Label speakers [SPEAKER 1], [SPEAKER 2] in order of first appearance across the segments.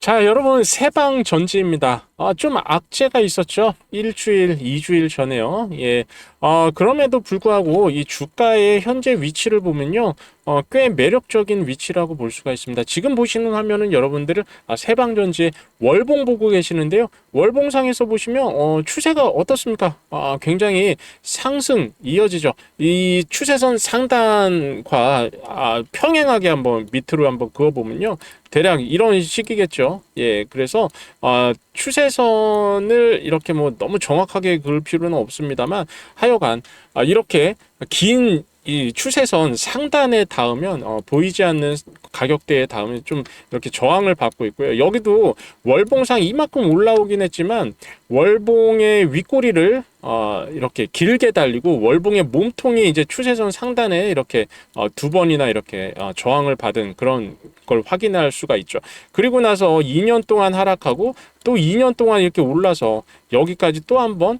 [SPEAKER 1] 자, 여러분, 세방 전지입니다. 아, 좀 악재가 있었죠? 일주일, 이주일 전에요. 예. 어, 그럼에도 불구하고 이 주가의 현재 위치를 보면요. 어, 꽤 매력적인 위치라고 볼 수가 있습니다. 지금 보시는 화면은 여러분들은 아, 세방전지의 월봉 보고 계시는데요. 월봉상에서 보시면 어, 추세가 어떻습니까? 아, 굉장히 상승 이어지죠. 이 추세선 상단과 아, 평행하게 한번 밑으로 한번 그어보면요. 대략 이런 식이겠죠. 예, 그래서 어, 추세 선을 이렇게 뭐 너무 정확하게 그을 필요는 없습니다만 하여간 아, 이렇게 긴 이 추세선 상단에 닿으면 어, 보이지 않는 가격대에 닿으면 좀 이렇게 저항을 받고 있고요. 여기도 월봉상 이만큼 올라오긴 했지만 월봉의 윗꼬리를 어, 이렇게 길게 달리고 월봉의 몸통이 이제 추세선 상단에 이렇게 어, 두 번이나 이렇게 어, 저항을 받은 그런 걸 확인할 수가 있죠. 그리고 나서 2년 동안 하락하고 또 2년 동안 이렇게 올라서 여기까지 또 한번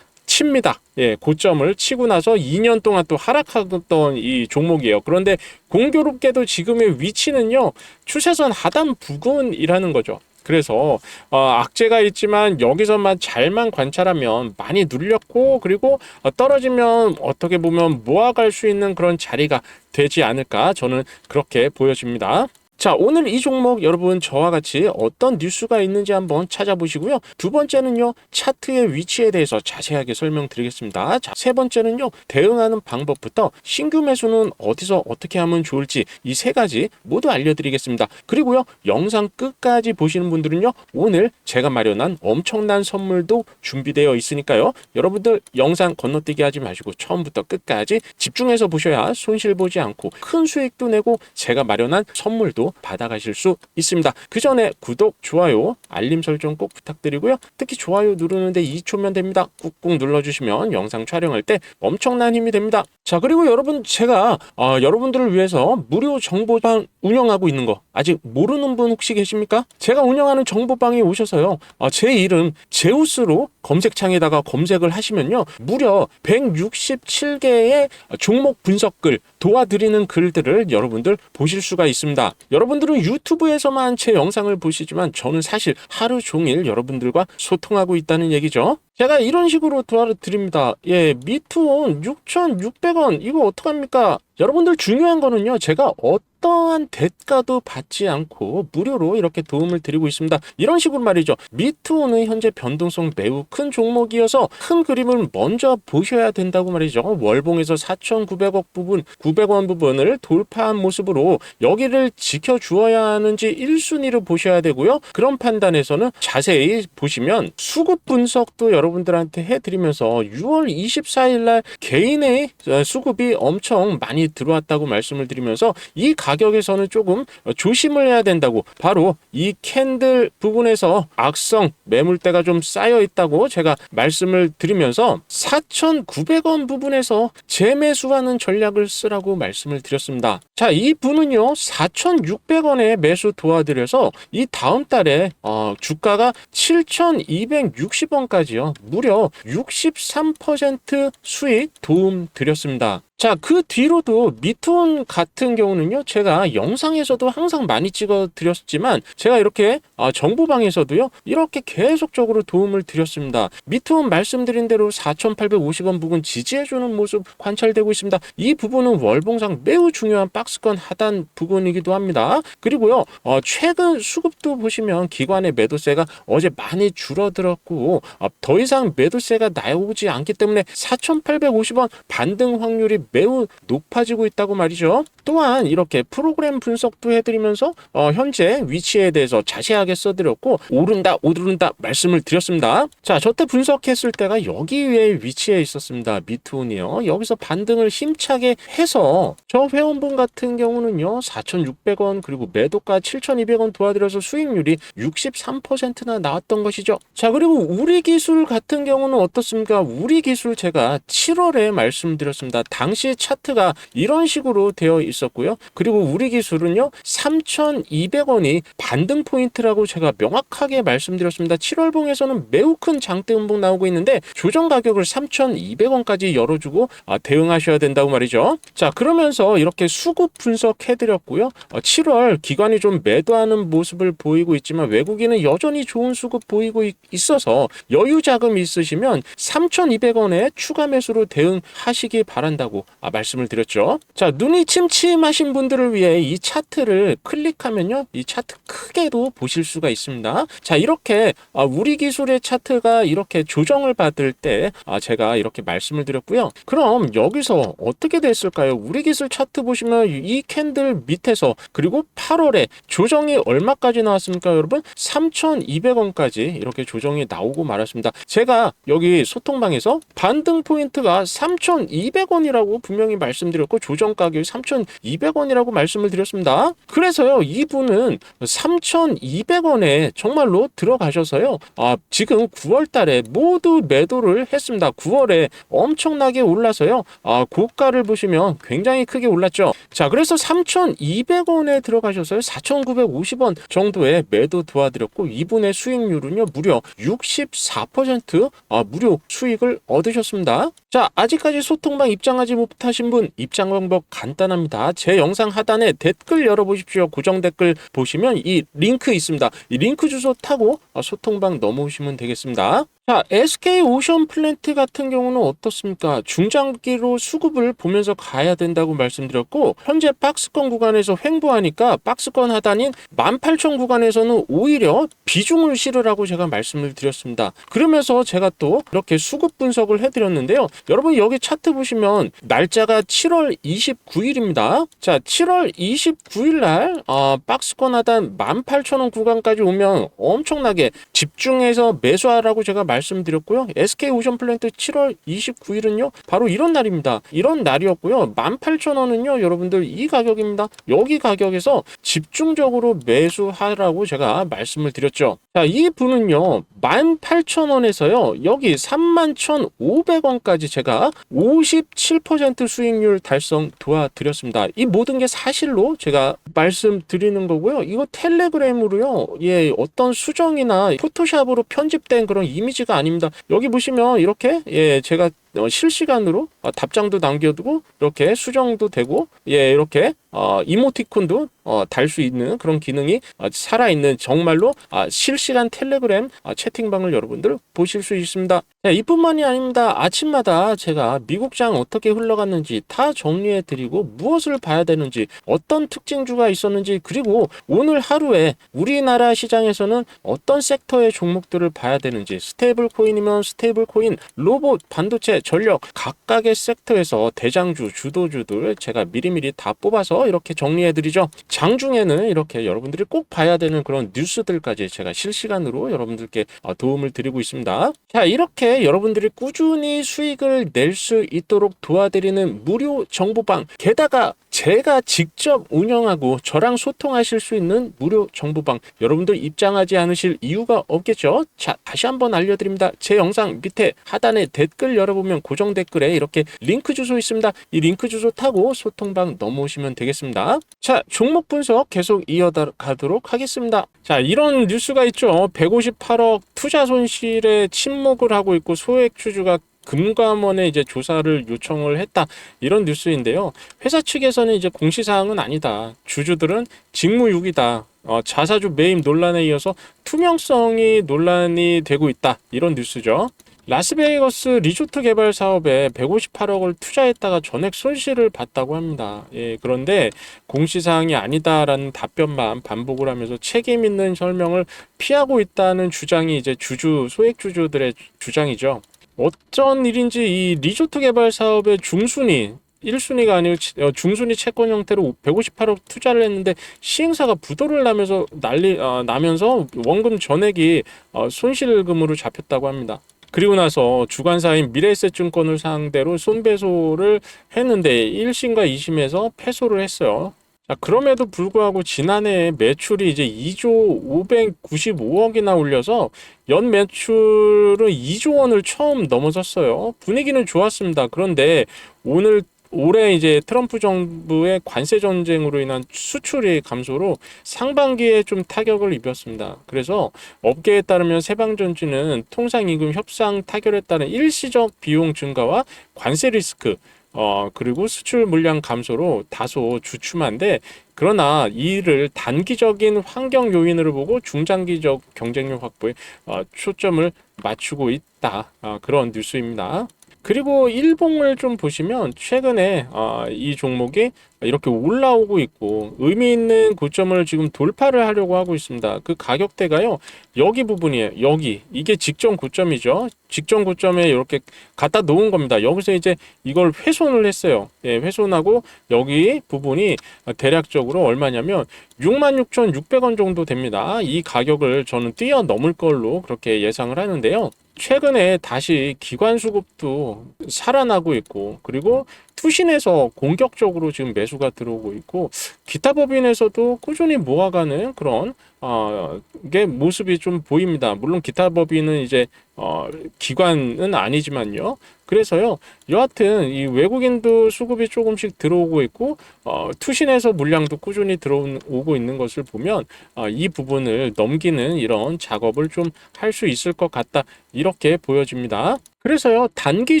[SPEAKER 1] 칩니다. 예, 고점을 치고 나서 2년 동안 또 하락하던 이 종목이에요. 그런데 공교롭게도 지금의 위치는요, 추세선 하단 부근이라는 거죠. 그래서 어, 악재가 있지만 여기서만 잘만 관찰하면 많이 눌렸고 그리고 어, 떨어지면 어떻게 보면 모아갈 수 있는 그런 자리가 되지 않을까 저는 그렇게 보여집니다. 자, 오늘 이 종목 여러분 저와 같이 어떤 뉴스가 있는지 한번 찾아보시고요. 두 번째는요, 차트의 위치에 대해서 자세하게 설명드리겠습니다. 자, 세 번째는요, 대응하는 방법부터 신규 매수는 어디서 어떻게 하면 좋을지 이 세 가지 모두 알려드리겠습니다. 그리고요, 영상 끝까지 보시는 분들은요, 오늘 제가 마련한 엄청난 선물도 준비되어 있으니까요. 여러분들 영상 건너뛰기 하지 마시고 처음부터 끝까지 집중해서 보셔야 손실 보지 않고 큰 수익도 내고 제가 마련한 선물도 받아가실 수 있습니다. 그 전에 구독, 좋아요, 알림 설정 꼭 부탁드리고요. 특히 좋아요 누르는데 2초면 됩니다. 꾹꾹 눌러주시면 영상 촬영할 때 엄청난 힘이 됩니다. 자, 그리고 여러분 제가 어, 여러분들을 위해서 무료 정보방 운영하고 있는 거 아직 모르는 분 혹시 계십니까? 제가 운영하는 정보방에 오셔서요. 어, 제 이름 제우스로 검색창에다가 검색을 하시면요. 무려 167개의 종목 분석글 도와드리는 글들을 여러분들 보실 수가 있습니다. 여러분들은 유튜브에서만 제 영상을 보시지만 저는 사실 하루 종일 여러분들과 소통하고 있다는 얘기죠. 제가 이런 식으로 도와드립니다. 예, 미투온 6,600원 이거 어떡합니까? 여러분들 중요한 거는요. 제가 어 떠한 대가도 받지 않고 무료로 이렇게 도움을 드리고 있습니다. 이런 식으로 말이죠. 미투온은 현재 변동성 매우 큰 종목이어서 큰 그림을 먼저 보셔야 된다고 말이죠. 월봉에서 4,900억 부분, 900원 부분을 돌파한 모습으로 여기를 지켜주어야 하는지 1순위를 보셔야 되고요. 그런 판단에서는 자세히 보시면 수급 분석도 여러분들한테 해드리면서 6월 24일 날 개인의 수급이 엄청 많이 들어왔다고 말씀을 드리면서 이 가 격에서는 조금 조심을 해야 된다고 바로 이 캔들 부분에서 악성 매물대가 좀 쌓여 있다고 제가 말씀을 드리면서 4,900원 부분에서 재매수하는 전략을 쓰라고 말씀을 드렸습니다. 자, 이 분은요 4,600원에 매수 도와드려서 이 다음 달에 어, 주가가 7,260원까지요 무려 63% 수익 도움 드렸습니다. 자, 그 뒤로도 미투온 같은 경우는요, 제가 영상에서도 항상 많이 찍어 드렸지만, 제가 이렇게 아, 정보방에서도요, 이렇게 계속적으로 도움을 드렸습니다. 미투온 말씀드린 대로 4,850원 부분 지지해주는 모습 관찰되고 있습니다. 이 부분은 월봉상 매우 중요한 박스권 하단 부분이기도 합니다. 그리고요, 어, 최근 수급도 보시면 기관의 매도세가 어제 많이 줄어들었고, 어, 더 이상 매도세가 나오지 않기 때문에 4,850원 반등 확률이 매우 높아지고 있다고 말이죠. 또한 이렇게 프로그램 분석도 해드리면서 어, 현재 위치에 대해서 자세하게 써드렸고 오른다 오르른다 말씀을 드렸습니다. 자, 저때 분석했을 때가 여기에 위치해 있었습니다. 미투온이요. 여기서 반등을 힘차게 해서 저 회원분 같은 경우는요 4,600원 그리고 매도가 7,200원 도와드려서 수익률이 63%나 나왔던 것이죠. 자, 그리고 우리 기술 같은 경우는 어떻습니까? 우리 기술 제가 7월에 말씀드렸습니다. 당시 당시 차트가 이런 식으로 되어 있었고요. 그리고 우리 기술은요, 3,200원이 반등 포인트라고 제가 명확하게 말씀드렸습니다. 7월봉에서는 매우 큰 장대 음봉 나오고 있는데 조정 가격을 3,200원까지 열어주고 아, 대응하셔야 된다고 말이죠. 자, 그러면서 이렇게 수급 분석해드렸고요. 어, 7월 기관이 좀 매도하는 모습을 보이고 있지만 외국인은 여전히 좋은 수급 보이고 있- 있어서 여유 자금 있으시면 3,200원에 추가 매수로 대응하시기 바란다고 아, 말씀을 드렸죠. 자, 눈이 침침하신 분들을 위해 이 차트를 클릭하면요. 이 차트 크게도 보실 수가 있습니다. 자, 이렇게 아, 우리 기술의 차트가 이렇게 조정을 받을 때 아, 제가 이렇게 말씀을 드렸고요. 그럼 여기서 어떻게 됐을까요? 우리 기술 차트 보시면 이 캔들 밑에서 그리고 8월에 조정이 얼마까지 나왔습니까, 여러분? 3,200원까지 이렇게 조정이 나오고 말았습니다. 제가 여기 소통방에서 반등 포인트가 3,200원이라고 분명히 말씀드렸고 조정 가격이 3,200원이라고 말씀을 드렸습니다. 그래서요, 이분은 3,200원에 정말로 들어가셔서요. 아, 지금 9월 달에 모두 매도를 했습니다. 9월에 엄청나게 올라서요. 아, 고가를 보시면 굉장히 크게 올랐죠. 자, 그래서 3,200원에 들어가셔서요. 4,950원 정도의 매도 도와드렸고 이분의 수익률은요. 무려 64% 아, 무료 수익을 얻으셨습니다. 자, 아직까지 소통방 입장하지 못 하신 분 입장 방법 간단합니다. 제 영상 하단에 댓글 열어보십시오. 고정 댓글 보시면 이 링크 있습니다. 이 링크 주소 타고 아, 소통방 넘어오시면 되겠습니다. 자, SK 오션 플랜트 같은 경우는 어떻습니까? 중장기로 수급을 보면서 가야 된다고 말씀드렸고, 현재 박스권 구간에서 횡보하니까 박스권 하단인 18,000 구간에서는 오히려 비중을 실으라고 제가 말씀을 드렸습니다. 그러면서 제가 또 이렇게 수급 분석을 해드렸는데요. 여러분 여기 차트 보시면 날짜가 7월 29일입니다. 자, 7월 29일 날 어, 박스권 하단 18,000원 구간까지 오면 엄청나게 집중해서 매수하라고 제가 말 씀드렸고요. SK 오션 플랜트 7월 29일은요. 바로 이런 날입니다. 이런 날이었고요. 18,000원은요. 여러분들 이 가격입니다. 여기 가격에서 집중적으로 매수하라고 제가 말씀을 드렸죠. 자, 이 분은요. 18,000원에서요. 여기 31,500원까지 제가 57% 수익률 달성 도와드렸습니다. 이 모든 게 사실로 제가 말씀드리는 거고요. 이거 텔레그램으로요. 예, 어떤 수정이나 포토샵으로 편집된 그런 이미지가 아닙니다. 여기 보시면 이렇게 예, 제가 어, 실시간으로 어, 답장도 남겨두고 이렇게 수정도 되고 예 이렇게 어, 이모티콘도 어, 달 수 있는 그런 기능이 어, 살아있는 정말로 아, 실시간 텔레그램 아, 채팅방을 여러분들 보실 수 있습니다. 네, 이뿐만이 아닙니다. 아침마다 제가 미국장 어떻게 흘러갔는지 다 정리해 드리고 무엇을 봐야 되는지 어떤 특징주가 있었는지 그리고 오늘 하루에 우리나라 시장에서는 어떤 섹터의 종목들을 봐야 되는지 스테이블 코인이면 스테이블 코인, 로봇, 반도체, 전력 각각의 섹터에서 대장주, 주도주들 제가 미리미리 다 뽑아서 이렇게 정리해 드리죠. 장중에는 이렇게 여러분들이 꼭 봐야 되는 그런 뉴스들까지 제가 실시간으로 여러분들께 어, 도움을 드리고 있습니다. 자, 이렇게 여러분들이 꾸준히 수익을 낼 수 있도록 도와드리는 무료 정보방 게다가 제가 직접 운영하고 저랑 소통하실 수 있는 무료 정보방. 여러분들 입장하지 않으실 이유가 없겠죠? 자 다시 한번 알려드립니다. 제 영상 밑에 하단에 댓글 열어보면 고정 댓글에 이렇게 링크 주소 있습니다. 이 링크 주소 타고 소통방 넘어오시면 되겠습니다. 자 종목 분석 계속 이어가도록 하겠습니다. 자 이런 뉴스가 있죠. 158억 투자 손실에 침묵을 하고 있고 소액 주주가 금감원에 이제 조사를 요청을 했다 이런 뉴스인데요. 회사 측에서는 이제 공시사항은 아니다. 주주들은 직무유기다. 어, 자사주 매입 논란에 이어서 투명성이 논란이 되고 있다 이런 뉴스죠. 라스베이거스 리조트 개발 사업에 158억을 투자했다가 전액 손실을 봤다고 합니다. 예, 그런데 공시사항이 아니다라는 답변만 반복을 하면서 책임 있는 설명을 피하고 있다는 주장이 이제 주주 소액 주주들의 주장이죠. 어쩐 일인지 이 리조트 개발 사업의 중순위 1순위가 아니고 치- 어, 중순위 채권 형태로 158억 투자를 했는데 시행사가 부도를 나면서 난리 어, 나면서 원금 전액이 어, 손실금으로 잡혔다고 합니다. 그리고 나서 주관사인 미래에셋증권을 상대로 손배소를 했는데 1심과 2심에서 패소를 했어요. 자, 그럼에도 불구하고 지난해 매출이 이제 2조 595억이나 올려서 연 매출은 2조 원을 처음 넘어섰어요. 분위기는 좋았습니다. 그런데 오늘 올해 이제 트럼프 정부의 관세 전쟁으로 인한 수출이 감소로 상반기에 좀 타격을 입었습니다. 그래서 업계에 따르면 세방전지는 통상임금 협상 타결에 따른 일시적 비용 증가와 관세 리스크 어, 그리고 수출 물량 감소로 다소 주춤한데 그러나 이를 단기적인 환경 요인으로 보고 중장기적 경쟁력 확보에 어, 초점을 맞추고 있다. 아, 그런 뉴스입니다. 그리고 일봉을 좀 보시면 최근에 아, 이 종목이 이렇게 올라오고 있고 의미 있는 고점을 지금 돌파를 하려고 하고 있습니다. 그 가격대가요. 여기 부분이에요. 여기 이게 직전 고점이죠. 직전 고점에 이렇게 갖다 놓은 겁니다. 여기서 이제 이걸 훼손을 했어요. 예, 훼손하고 여기 부분이 대략적으로 얼마냐면 66,600원 정도 됩니다. 이 가격을 저는 뛰어넘을 걸로 그렇게 예상을 하는데요. 최근에 다시 기관 수급도 살아나고 있고 그리고 투신에서 공격적으로 지금 매수가 들어오고 있고 기타 법인에서도 꾸준히 모아가는 그런 어, 게 모습이 좀 보입니다. 물론 기타 법인은 이제 어, 기관은 아니지만요. 그래서요, 여하튼 이 외국인도 수급이 조금씩 들어오고 있고 어, 투신에서 물량도 꾸준히 들어오고 있는 것을 보면 어, 이 부분을 넘기는 이런 작업을 좀 할 수 있을 것 같다 이렇게 보여집니다. 그래서요 단기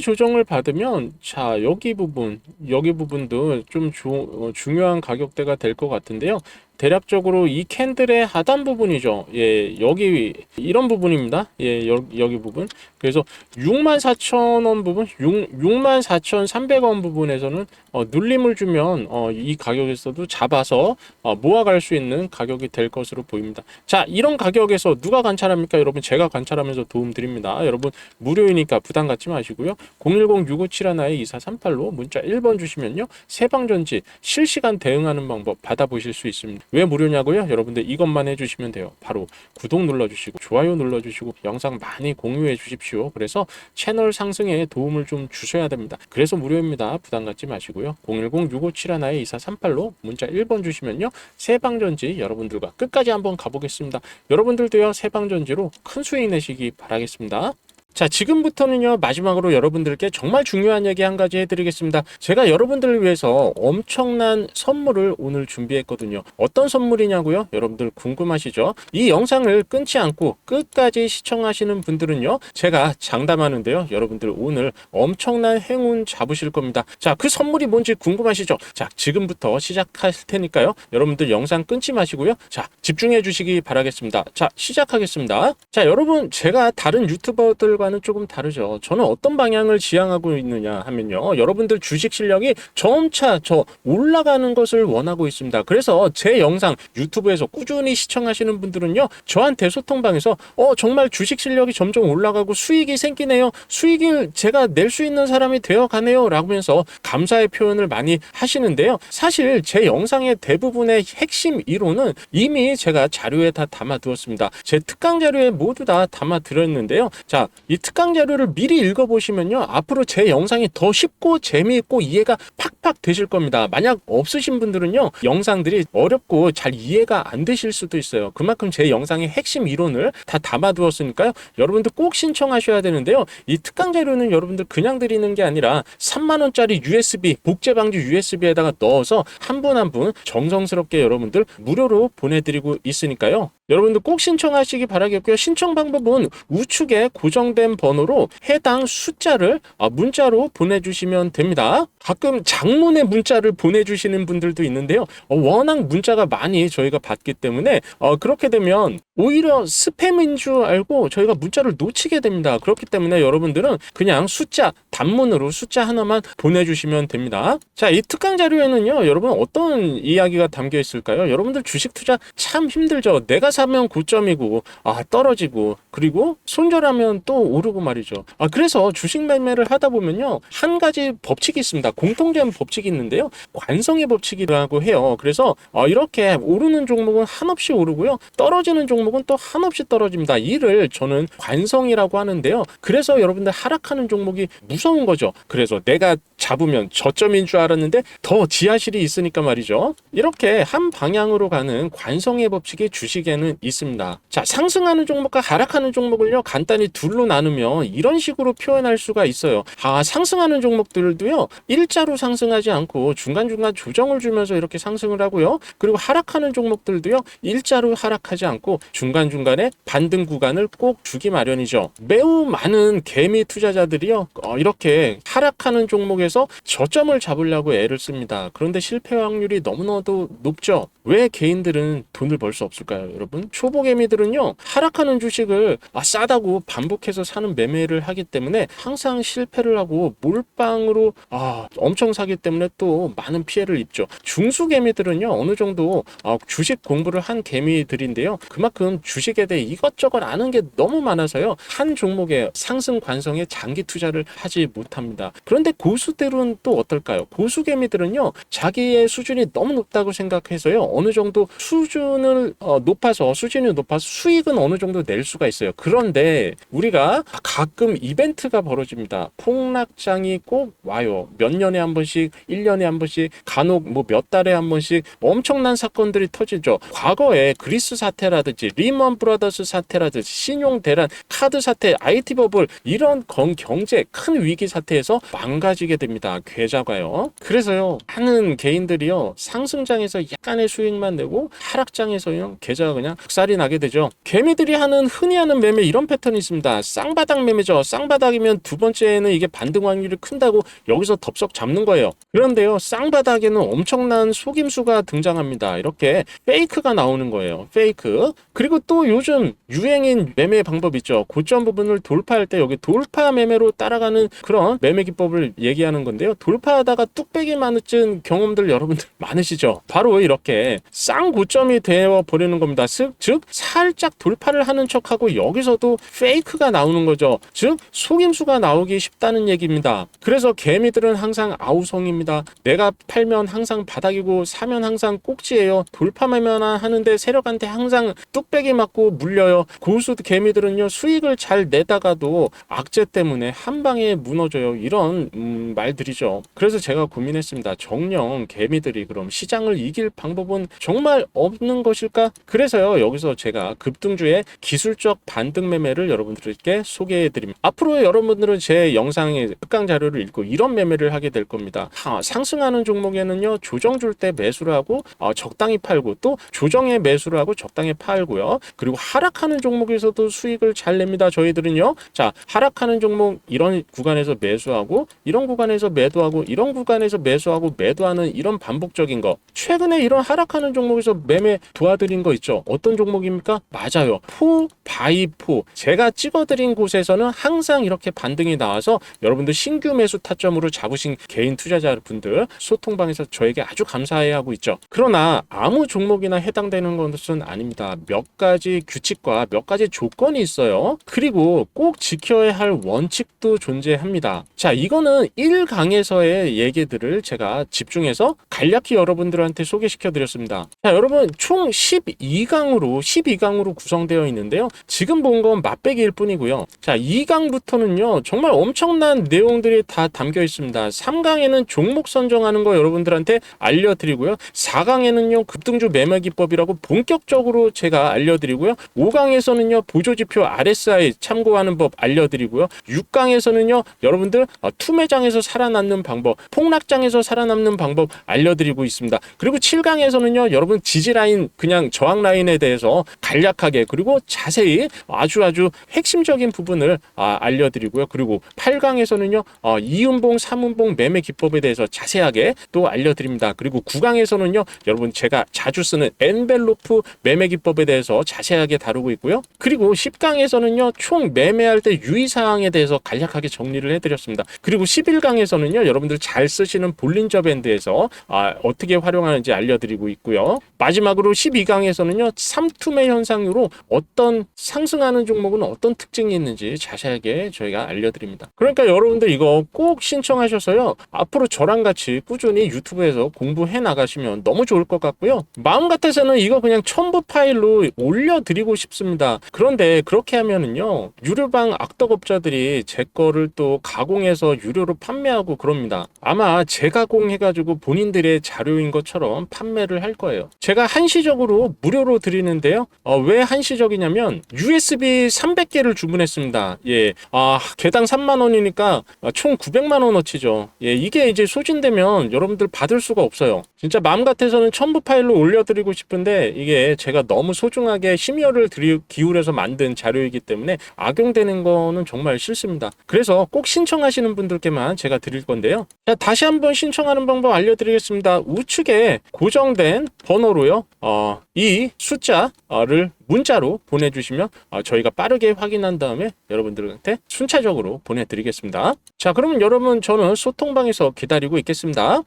[SPEAKER 1] 조정을 받으면 자 여기 부분 여기 부분도 좀 주, 어, 중요한 가격대가 될 것 같은데요. 대략적으로 이 캔들의 하단 부분이죠. 예, 여기 이런 부분입니다. 예, 여, 여기 부분. 그래서 64,000원 부분, 6, 64,300원 부분에서는 어, 눌림을 주면 어, 이 가격에서도 잡아서 어, 모아갈 수 있는 가격이 될 것으로 보입니다. 자, 이런 가격에서 누가 관찰합니까? 여러분 제가 관찰하면서 도움 드립니다. 여러분 무료이니까 부담 갖지 마시고요. 010-6571-2438로 문자 1번 주시면요. 세방전지 실시간 대응하는 방법 받아보실 수 있습니다. 왜 무료냐고요? 여러분들 이것만 해주시면 돼요. 바로 구독 눌러주시고 좋아요 눌러주시고 영상 많이 공유해 주십시오. 그래서 채널 상승에 도움을 좀 주셔야 됩니다. 그래서 무료입니다. 부담 갖지 마시고요. 010-6571-2438로 문자 1번 주시면요. 세방전지 여러분들과 끝까지 한번 가보겠습니다. 여러분들도요. 세방전지로 큰 수익 내시기 바라겠습니다. 자, 지금부터는요, 마지막으로 여러분들께 정말 중요한 얘기 한 가지 해드리겠습니다. 제가 여러분들을 위해서 엄청난 선물을 오늘 준비했거든요. 어떤 선물이냐고요? 여러분들 궁금하시죠? 이 영상을 끊지 않고 끝까지 시청하시는 분들은요, 제가 장담하는데요, 여러분들 오늘 엄청난 행운 잡으실 겁니다. 자, 그 선물이 뭔지 궁금하시죠? 자, 지금부터 시작할 테니까요, 여러분들 영상 끊지 마시고요. 자, 집중해 주시기 바라겠습니다. 자, 시작하겠습니다. 자, 여러분, 제가 다른 유튜버들 과는 조금 다르죠. 저는 어떤 방향을 지향하고 있느냐 하면요. 여러분들 주식 실력이 점차 저 올라가는 것을 원하고 있습니다. 그래서 제 영상 유튜브에서 꾸준히 시청하시는 분들은요. 저한테 소통방에서 어, 정말 주식 실력이 점점 올라가고 수익이 생기네요. 수익을 제가 낼 수 있는 사람이 되어 가네요. 라면서 감사의 표현을 많이 하시는데요. 사실 제 영상의 대부분의 핵심 이론은 이미 제가 자료에 다 담아 두었습니다. 제 특강 자료에 모두 다 담아드렸는데요. 자, 이 특강 자료를 미리 읽어보시면요. 앞으로 제 영상이 더 쉽고 재미있고 이해가 팍팍 되실 겁니다. 만약 없으신 분들은요. 영상들이 어렵고 잘 이해가 안 되실 수도 있어요. 그만큼 제 영상의 핵심 이론을 다 담아두었으니까요. 여러분들 꼭 신청하셔야 되는데요. 이 특강 자료는 여러분들 그냥 드리는 게 아니라 3만원짜리 USB, 복제방지 USB에다가 넣어서 한 분 한 분 정성스럽게 여러분들 무료로 보내드리고 있으니까요. 여러분들 꼭 신청하시기 바라겠고요. 신청 방법은 우측에 고정 된 번호로 해당 숫자를 아, 문자로 보내주시면 됩니다. 가끔 장문의 문자를 보내주시는 분들도 있는데요. 어, 워낙 문자가 많이 저희가 받기 때문에 어, 그렇게 되면 오히려 스팸인 줄 알고 저희가 문자를 놓치게 됩니다. 그렇기 때문에 여러분들은 그냥 숫자 단문으로 숫자 하나만 보내주시면 됩니다. 자, 이 특강 자료에는요, 여러분 어떤 이야기가 담겨 있을까요? 여러분들 주식 투자 참 힘들죠. 내가 사면 고점이고 아 떨어지고 그리고 손절하면 또 오르고 말이죠. 아 그래서 주식 매매를 하다 보면요 한 가지 법칙이 있습니다. 공통된 법칙이 있는데요. 관성의 법칙이라고 해요. 그래서 어, 이렇게 오르는 종목은 한없이 오르고요. 떨어지는 종목은 또 한없이 떨어집니다. 이를 저는 관성이라고 하는데요. 그래서 여러분들 하락하는 종목이 무서운 거죠. 그래서 내가 잡으면 저점인 줄 알았는데 더 지하실이 있으니까 말이죠. 이렇게 한 방향으로 가는 관성의 법칙이 주식에는 있습니다. 자, 상승하는 종목과 하락하는 종목을요, 간단히 둘로 나누면 이런 식으로 표현할 수가 있어요. 아, 상승하는 종목들도요, 일자로 상승하지 않고 중간중간 조정을 주면서 이렇게 상승을 하고요. 그리고 하락하는 종목들도요, 일자로 하락하지 않고 중간중간에 반등 구간을 꼭 주기 마련이죠. 매우 많은 개미 투자자들이요, 어, 이렇게 하락하는 종목에서 저점을 잡으려고 애를 씁니다. 그런데 실패 확률이 너무나도 높죠. 왜 개인들은 돈을 벌 수 없을까요, 여러분? 초보 개미들은요, 하락하는 주식을 아, 싸다고 반복해서 사는 매매를 하기 때문에 항상 실패를 하고 몰빵으로 아, 엄청 사기 때문에 또 많은 피해를 입죠. 중수 개미들은요, 어느 정도 아, 주식 공부를 한 개미들인데요. 그만큼 주식에 대해 이것저것 아는 게 너무 많아서요. 한 종목의 상승 관성에 장기 투자를 하지 못합니다. 그런데 고수들은 또 어떨까요? 고수 개미들은요, 자기의 수준이 너무 높다고 생각해서요, 어느 정도 수준을 어, 높아서 수준이 높아서 수익은 어느 정도 낼 수가 있어요. 그런데 우리가 가끔 이벤트가 벌어집니다. 폭락장이 꼭 와요. 몇 년에 한 번씩, 1년에 한 번씩, 간혹 뭐 몇 달에 한 번씩 엄청난 사건들이 터지죠. 과거에 그리스 사태라든지 리먼 브라더스 사태라든지 신용 대란, 카드 사태, IT 버블 이런 건 경제 큰 위기 사태에서 망가지게 됩니다. 계좌가요. 그래서요. 많은 개인들이요. 상승장에서 약간의 수익만 내고 하락장에서요. 계좌가 그냥 흑살이 나게 되죠. 개미들이 하는 흔히 하는 매매 이런 패턴이 있습니다. 쌍바닥 매매죠. 쌍바닥이면 두 번째는 이게 반등 확률이 큰다고 여기서 덥석 잡는 거예요. 그런데요. 쌍바닥에는 엄청난 속임수가 등장합니다. 이렇게 페이크가 나오는 거예요. 페이크. 그리고 또 요즘 유행인 매매 방법 있죠. 고점 부분을 돌파할 때 여기 돌파 매매로 따라가는 그런 매매 기법을 얘기하는 건데요. 돌파하다가 뚝배기 맞은 경험들 여러분들 많으시죠? 바로 이렇게 쌍고점이 되어 버리는 겁니다. 즉, 즉 살짝 돌파를 하는 척하고 여기서도 페이크가 나오는 거죠. 즉 속임수가 나오기 쉽다는 얘기입니다. 그래서 개미들은 항상 아우성입니다. 내가 팔면 항상 바닥이고 사면 항상 꼭지예요. 돌파매면 하는데 세력한테 항상 뚝배기 맞고 물려요. 고수 개미들은요 수익을 잘 내다가도 악재 때문에 한 방에 무너져요. 이런 음, 말들이죠. 그래서 제가 고민했습니다. 정령 개미들이 그럼 시장을 이길 방법은 정말 없는 것일까? 그래서요 여기서 제가 급등주의 기술적 반등 매매를 여러분들께 소개해드립니다. 앞으로 여러분들은 제 영상의 특강 자료를 읽고 이런 매매를 하게 될 겁니다. 하, 상승하는 종목에는요 조정 줄 때 매수를 하고 어, 적당히 팔고 또 조정에 매수를 하고 적당히 팔고요. 그리고 하락하는 종목에서도 수익을 잘 냅니다. 저희들은요. 자 하락하는 종목 이런 구간에서 매수하고 이런 구간에서 매도하고 이런 구간에서 매수하고 매도하는 이런 반복적인 거. 최근에 이런 하락하는 종목에서 매매 도와드린 거 있죠. 어떤 종목입니까? 맞아요. 포 바이 포. 제가 찍어드린 곳에서는 항상 이렇게 반등이 나와서 여러분들 신규 매수 타점으로 잡으신 개인 투자자분들 소통방에서 저에게 아주 감사해하고 있죠. 그러나 아무 종목이나 해당되는 것은 아닙니다. 몇 가지 규칙과 몇 가지 조건이 있어요. 그리고 꼭 지켜야 할 원칙도 존재합니다. 자, 이거는 1강에서의 얘기들을 제가 집중해서 간략히 여러분들한테 소개시켜 드렸습니다. 자, 여러분 총 12강으로 12강으로 구성되어 있는데요. 지금 본 건 맛배기일 뿐이고요. 자, 2강부터는요. 정말 엄청난 내용들이 다 담겨 있습니다. 3강에는 종목 선정하는 거 여러분들한테 알려 드리고요. 4강에는요. 급등주 매매 기법이라고 본격적으로 제가 알려 드리고요. 5강에서는요. 보조 지표 RSI 참고하는 법 알려 드리고요. 6강에서는요. 여러분들 어, 투매장에서 살아남는 방법, 폭락장에서 살아남는 방법 알려 드리고 있습니다. 그리고 7강에서는요. 여러분 지지 라인 그냥 저항 라인에 대해서 간략하게 그리고 자세히 아주 아주 핵심적인 부분을 아, 알려드리고요. 그리고 8강에서는요 어, 이음봉, 삼음봉 매매 기법에 대해서 자세하게 또 알려드립니다. 그리고 9강에서는요 여러분 제가 자주 쓰는 엔벨로프 매매 기법에 대해서 자세하게 다루고 있고요. 그리고 10강에서는요 총 매매할 때 유의사항에 대해서 간략하게 정리를 해드렸습니다. 그리고 11강에서는요 여러분들 잘 쓰시는 볼린저 밴드에서 아, 아, 어떻게 활용하는지 알려드리고 있고요. 마지막으로 12강에서는요, 삼투매 현상으로 어떤 상승하는 종목은 어떤 특징이 있는지 자세하게 저희가 알려드립니다. 그러니까 여러분들 이거 꼭 신청하셔서요, 앞으로 저랑 같이 꾸준히 유튜브에서 공부해 나가시면 너무 좋을 것 같고요. 마음 같아서는 이거 그냥 첨부 파일로 올려드리고 싶습니다. 그런데 그렇게 하면은요, 유료방 악덕업자들이 제 거를 또 가공해서 유료로 판매하고 그럽니다. 아마 재가공해가지고 본인들의 자료인 것처럼 판매를 할 거예요. 제가 한시적으로 무료로 드리는데요. 어, 왜 한시적이냐면 USB 300개를 주문했습니다. 예, 아 개당 3만 원이니까 총 900만 원어치죠. 예, 이게 이제 소진되면 여러분들 받을 수가 없어요. 진짜 마음 같아서는 첨부 파일로 올려드리고 싶은데 이게 제가 너무 소중하게 심혈을 들이, 기울여서 만든 자료이기 때문에 악용되는 거는 정말 싫습니다. 그래서 꼭 신청하시는 분들께만 제가 드릴 건데요. 자, 다시 한번 신청하는 방법 알려드리겠습니다. 우측에 고정된 번호로요. 어, 이 숫자를 문자로 보내주시면 어, 저희가 빠르게 확인한 다음에 여러분들한테 순차적으로 보내드리겠습니다. 자, 그러면 여러분 저는 소통방에서 기다리고 있겠습니다.